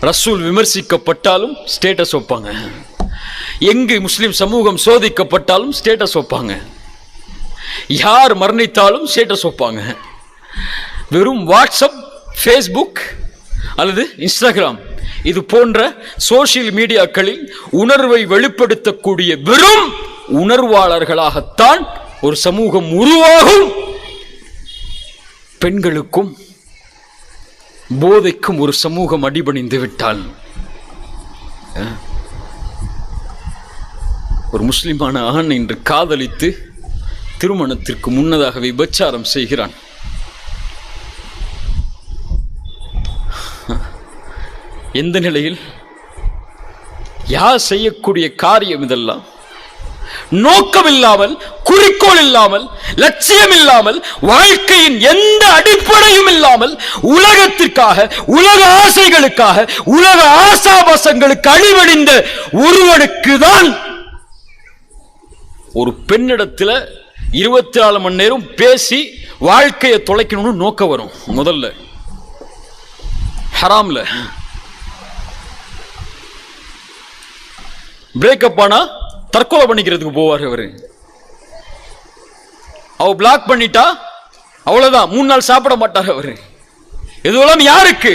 ரசூல் விமர்சிக்கப்பட்டாலும் status வைப்பாங்க. எங்கு முஸ்லீம் சமூகம் சோதிக்கப்பட்டாலும் ஸ்டேட்டஸ் வைப்பாங்க. யார் மரணித்தாலும் ஸ்டேட்டஸ் வைப்பாங்க. வெறும் வாட்ஸ்அப் ஃபேஸ்புக் அல்லது இன்ஸ்டாகிராம் இது போன்ற சோஷியல் மீடியாக்களில் உணர்வை வெளிப்படுத்தக்கூடிய வெறும் உணர்வாளர்களாகத்தான் ஒரு சமூகம் உருவாகும். பெண்களுக்கும் போதைக்கும் ஒரு சமூகம் அடிபணிந்து விட்டால் ஒரு முஸ்லிமான ஆண் இன்று காதலித்து திருமணத்திற்கு முன்னதாக விபச்சாரம் செய்கிறான். எந்த நிலையில்? யார் செய்யக்கூடிய காரியம் இதெல்லாம்? நோக்கம் இல்லாமல் குறிக்கோள் இல்லாமல் லட்சியம் இல்லாமல் வாழ்க்கையின் எந்த அடிப்படையும் இல்லாமல் உலகத்திற்காக உலக ஆசைகளுக்காக உலக ஆசாபாசங்களுக்கு அழிவடைந்த ஒருவனுக்கு தான் ஒரு பெண்ணிடத்தில் இருபத்தி நாலு மணி நேரம் பேசி வாழ்க்கையை தொலைக்கணும்னு நோக்கம் வரும் முதல்ல. ஹராம்ல. பிரேக்கப் ஆனா தற்கொலை பண்ணிக்கிறதுக்கு போவார் அவர். அவ பிளாக் பண்ணிட்டா அவ்வளவுதான். மூணு நாள் சாப்பிட மாட்டார் அவர். இதுவெல்லாம் யாருக்கு?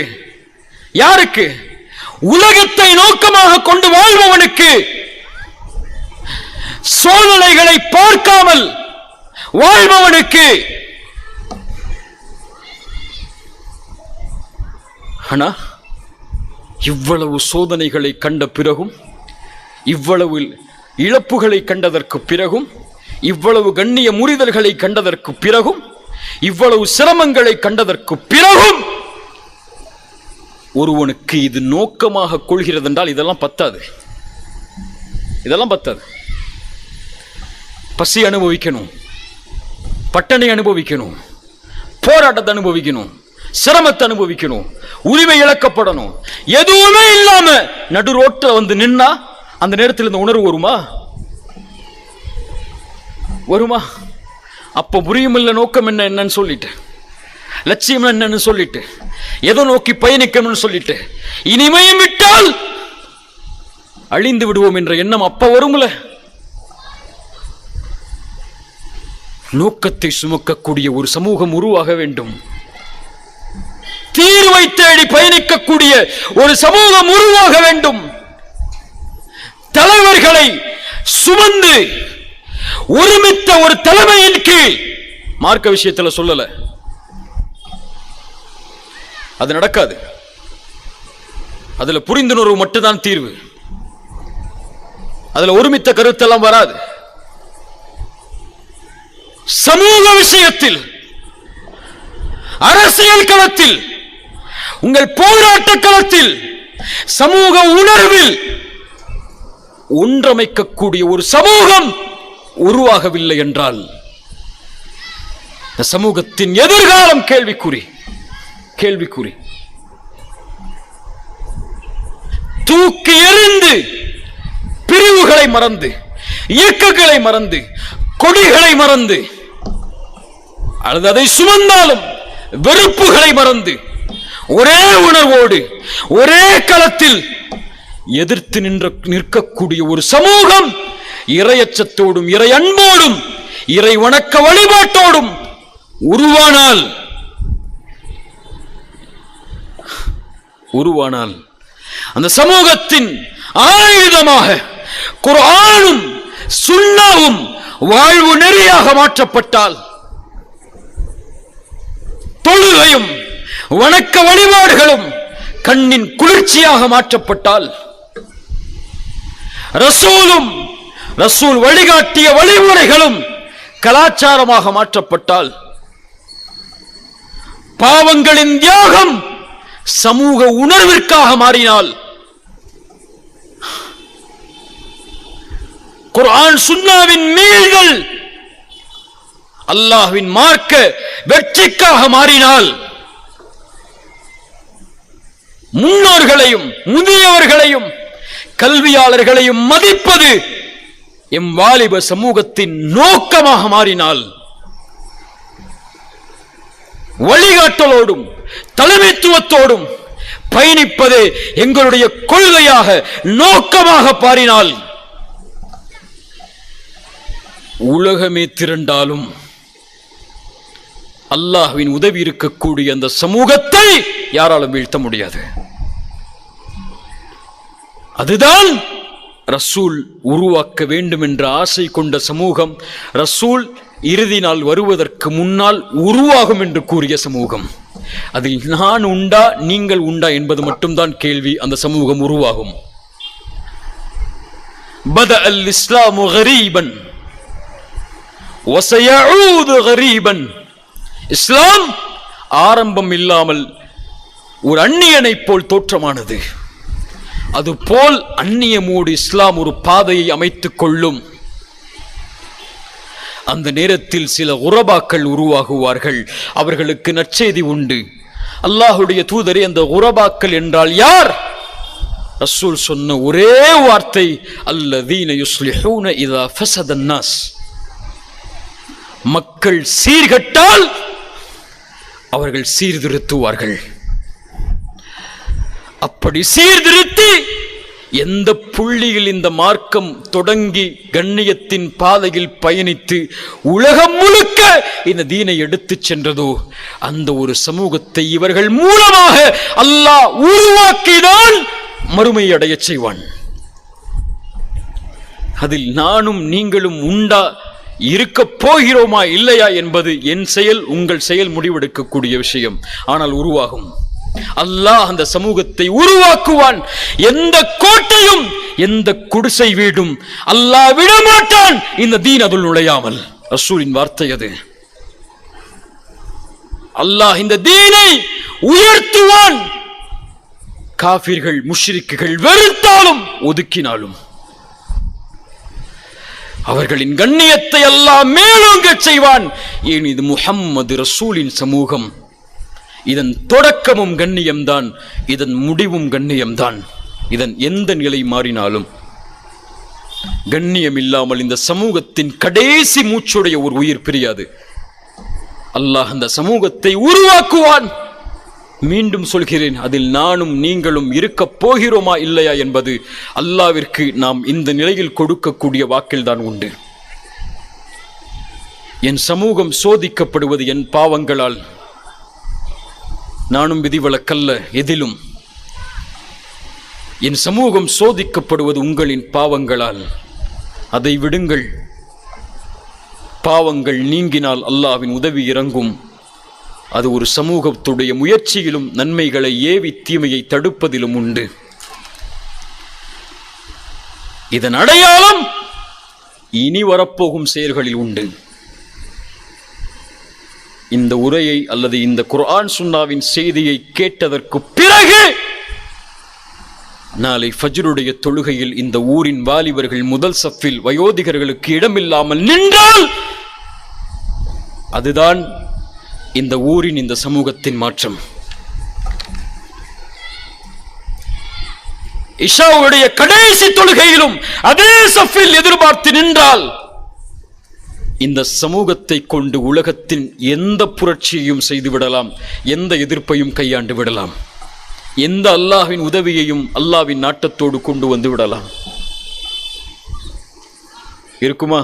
யாருக்கு? உலகத்தை நோக்கமாக கொண்டு வாழ்பவனுக்கு சோதனைகளை பார்க்காமல் வாழ்பவனுக்கு ஆனா இவ்வளவு சோதனைகளை கண்ட பிறகும் இவ்வளவு இழப்புகளை கண்டதற்கு பிறகும் இவ்வளவு கண்ணிய முறிதல்களை கண்டதற்கு பிறகும் இவ்வளவு சிரமங்களை கண்டதற்கு பிறகும் ஒருவனுக்கு இது நோக்கமாக கொள்கிறது என்றால் இதெல்லாம் பத்தாது. இதெல்லாம் பத்தாது. பசி அனுபவிக்கணும். பட்டணி அனுபவிக்கணும். போராட்டத்தை அனுபவிக்கணும். சிரமத்தை அனுபவிக்கணும். உரிமை இழக்கப்படணும். எதுவுமே இல்லாம நடு ரோட்டில் வந்து நின்னா அந்த நேரத்தில் இந்த உணர்வு வருமா? வருமா? அப்ப புரியுமில்ல நோக்கம் என்ன என்னன்னு சொல்லிட்டு. லட்சியம் என்னன்னு சொல்லிட்டு. எதை நோக்கி பயணிக்கணும்னு சொல்லிட்டு. இனிமையும் விட்டால் அழிந்து விடுவோம் என்ற எண்ணம் அப்ப வரும்ல. நோக்கத்தை சுமக்கக்கூடிய ஒரு சமூகம் உருவாக வேண்டும். தீர்வை தேடி பயணிக்கக்கூடிய ஒரு சமூகம் உருவாக வேண்டும். தலைவர்களை சுமந்து ஒருமித்த ஒரு தலைமையின் கீழ். மார்க்க விஷயத்தில் சொல்லல. அது நடக்காது. அதுல புரிந்துணர்வு மட்டும்தான் தீர்வு. அதுல ஒருமித்த கருத்தெல்லாம் வராது. சமூக விஷயத்தில் அரசியல் களத்தில் உங்கள் போராட்ட களத்தில் சமூக உணர்வில் ஒன்றமைக்கக்கூடிய ஒரு சமூகம் உருவாகவில்லை என்றால் இந்த சமூகத்தின் எதிர்காலம் கேள்விக்குறி கேள்விக்குறி. தூக்கி எறிந்து பிரிவுகளை மறந்து இயக்கங்களை மறந்து கொடிகளை மறந்து அல்லது அதை சுமந்தாலும் வெறுப்புகளை மறந்து ஒரே உணர்வோடு ஒரே களத்தில் எதிர்த்து நின்ற நிற்கக்கூடிய ஒரு சமூகம் இறையச்சத்தோடும் இறை அன்போடும் இறை வணக்க வழிபாட்டோடும் உருவானால் உருவானால் அந்த சமூகத்தின் ஆயுதமாக குரானும் சுண்ணாவும் வாழ்வு நெறியாக மாற்றப்பட்டால் தொழுகையும் வணக்க வழிபாடுகளும் கண்ணின் குளிர்ச்சியாக மாற்றப்பட்டால் ரசூலும் ரசூல் வழிகாட்டிய வழிமுறைகளும் கலாச்சாரமாக மாற்றப்பட்டால் பாவங்களின் தியாகம் சமூக உணர்விற்காக மாறினால் குர்ஆன் சுன்னாவின் மீள்கள் அல்லாஹ்வின் மார்க்க வெற்றிக்காக மாறினால் முன்னோர்களையும் முதியவர்களையும் கல்வியாளர்களையும் மதிப்பது எம் வாலிப சமூகத்தின் நோக்கமாக மாறினால் வழிகாட்டலோடும் தலைமைத்துவத்தோடும் பயணிப்பது எங்களுடைய கொள்கையாக நோக்கமாக பாரினால் உலகமே திரண்டாலும் அல்லாஹ்வின் உதவி இருக்கக்கூடிய அந்த சமூகத்தை யாராலும் வீழ்த்த முடியாது. அதுதான் ரசூல் உருவாக்க வேண்டும் என்ற ஆசை கொண்ட சமூகம். ரசூல் இறுதி நாள் வருவதற்கு முன்னால் உருவாகும் என்று கூறிய சமூகம். அதில் நான் உண்டா நீங்கள் உண்டா என்பது மட்டும்தான் கேள்வி. அந்த சமூகம் உருவாகும். பத அல் இஸ்லாம் கரீபன் கரீபன். இஸ்லாம் ஆரம்பம் இல்லாமல் ஒரு அந்நியனைப் போல் தோற்றமானது. அதுபோல் அந்நியமோடு இஸ்லாம் ஒரு பாதையை அமைத்துக் கொள்ளும். அந்த நேரத்தில் சில உறபாக்கள் உருவாகுவார்கள். அவர்களுக்கு நற்செய்தி உண்டு. அல்லாஹுடைய தூதரே அந்த உறபாக்கள் என்றால் யார்? ரசூல் சொன்ன ஒரே வார்த்தை அல்லதீன யுஸ்லிஹூன இதா ஃபஸதன் மக்கள் சீர்கட்டால் அவர்கள் சீர்திருத்துவார்கள். அப்படி சீர்திருத்தி எந்த புள்ளியில் இந்த மார்க்கம் தொடங்கி கண்ணியத்தின் பாதையில் பயணித்து உலகம் முழுக்க இந்த தீனை எடுத்துச் சென்றதோ அந்த ஒரு சமூகத்தை இவர்கள் மூலமாக அல்லாஹ் உருவாக்கினால் மறுமை அடைய செய்வான். அதில் நானும் நீங்களும் உண்டா இருக்க போகிறோமா இல்லையா என்பது என் செயல் உங்கள் செயல் முடிவெடுக்கக்கூடிய விஷயம். ஆனால் உருவாகும். அல்லாஹ் அந்த சமூகத்தை உருவாக்குவான். எந்த கோட்டையும் எந்த குடிசை வீடும் அல்லாஹ் விடமாட்டான். இந்த தீன் அதுள் நுழையாமல். ரசூலின் வார்த்தை அது. அல்லாஹ் இந்த தீனை உயர்த்துவான். காபிர்கள் முஷ்ரிக்குகள் வெறுத்தாலும் ஒதுக்கினாலும். அவர்களின் கண்ணியத்தை எல்லாம் மேலோங்கச் செய்வான். ஏன் இது முஹம்மது ரசூலின் சமூகம்? இதன் தொடக்கமும் கண்ணியம்தான் இதன் முடிவும் கண்ணியம்தான். இதன் எந்த நிலை மாறினாலும் கண்ணியம் இல்லாமல் இந்த சமூகத்தின் கடைசி மூச்சுடைய ஒரு உயிர் பிரியாது. அல்லாஹ் அந்த சமூகத்தை உருவாக்குவான். மீண்டும் சொல்கிறேன் அதில் நானும் நீங்களும் இருக்கப் போகிறோமா இல்லையா என்பது அல்லாவிற்கு நாம் இந்த நிலையில் கொடுக்கக்கூடிய வாக்கில்தான் உண்டு. என் சமூகம் சோதிக்கப்படுவது என் பாவங்களால் நானும் விதிவிலக்கல்ல எதிலும். என் சமூகம் சோதிக்கப்படுவது உங்களின் பாவங்களால். அதை விடுங்கள். பாவங்கள் நீங்கினால் அல்லாவின் உதவி இறங்கும். அது ஒரு சமூகத்துடைய முயற்சியிலும் நன்மைகளை ஏவி தீமையை தடுப்பதிலும் உண்டு. இதன் அடையாளம் இனி வரப்போகும் செயல்களில் உண்டு. இந்த உரையை அல்லது இந்த குர்ஆன் சுன்னாவின் செய்தியை கேட்டதற்கு பிறகு நாளை ஃபஜ்ருடைய தொழுகையில் இந்த ஊரின் வாலிபர்கள் முதல் சஃபில் வயோதிகர்களுக்கு இடமில்லாமல் நின்றால் அதுதான் இந்த ஊரின் இந்த சமூகத்தின் மாற்றம். இஷாவுடைய கடைசி தொழுகையிலும் அதே சஃபில் எதிர்பார்த்து நின்றால் இந்த சமூகத்தை கொண்டு உலகத்தின் எந்த புரட்சியையும் செய்து விடலாம் எந்த எதிர்ப்பையும் கையாண்டு விடலாம். எந்த அல்லாஹ்வின் உதவியையும் அல்லாவின் நாட்டத்தோடு கொண்டு வந்து விடலாம். இருக்குமா?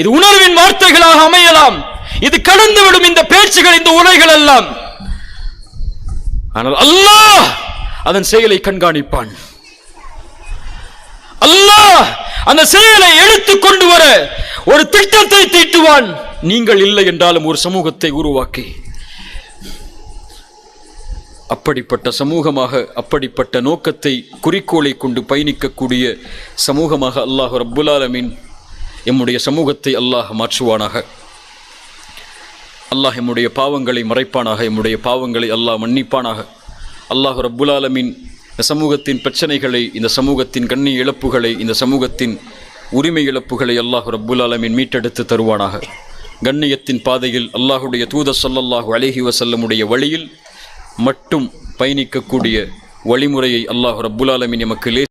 இது உணர்வின் வார்த்தைகளாக அமையலாம். இது கடந்துவிடும் இந்த பேச்சுகள் இந்த உரைகள் எல்லாம். ஆனால் அல்லாஹ் அதன் செயலை கண்காணிப்பான். அல்லாஹ் அந்த செயலை எழுத்து கொண்டு வர ஒரு திட்டத்தை தீட்டுவான். நீங்கள் இல்லை என்றாலும் ஒரு சமூகத்தை உருவாக்கி. அப்படிப்பட்ட சமூகமாக அப்படிப்பட்ட நோக்கத்தை குறிக்கோளை கொண்டு பயணிக்கக்கூடிய சமூகமாக அல்லாஹ் ரப்புல் ஆலமீன் எம்முடைய சமூகத்தை அல்லாஹ் மாற்றுவானாக. அல்லாஹ் எம்முடைய பாவங்களை மறைப்பானாக எம்முடைய பாவங்களை அல்லாஹ் மன்னிப்பானாக. அல்லாஹ் ரப்புல் ஆலமீன் இந்த சமூகத்தின் பிரச்சனைகளை இந்த சமூகத்தின் கண்ணி இழப்புகளை இந்த சமூகத்தின் உரிமை இழப்புகளை அல்லாஹ் ரப்புல் ஆலமீன் மீட்டெடுத்து தருவானாக. கண்ணியத்தின் பாதையில் அல்லாஹுடைய தூத சொல்லல்லாஹு அலைஹி வசல்லமுடைய வழியில் மட்டும் பயணிக்கக்கூடிய வழிமுறையை அல்லாஹ் ரப்புல் ஆலமீன் எமக்கு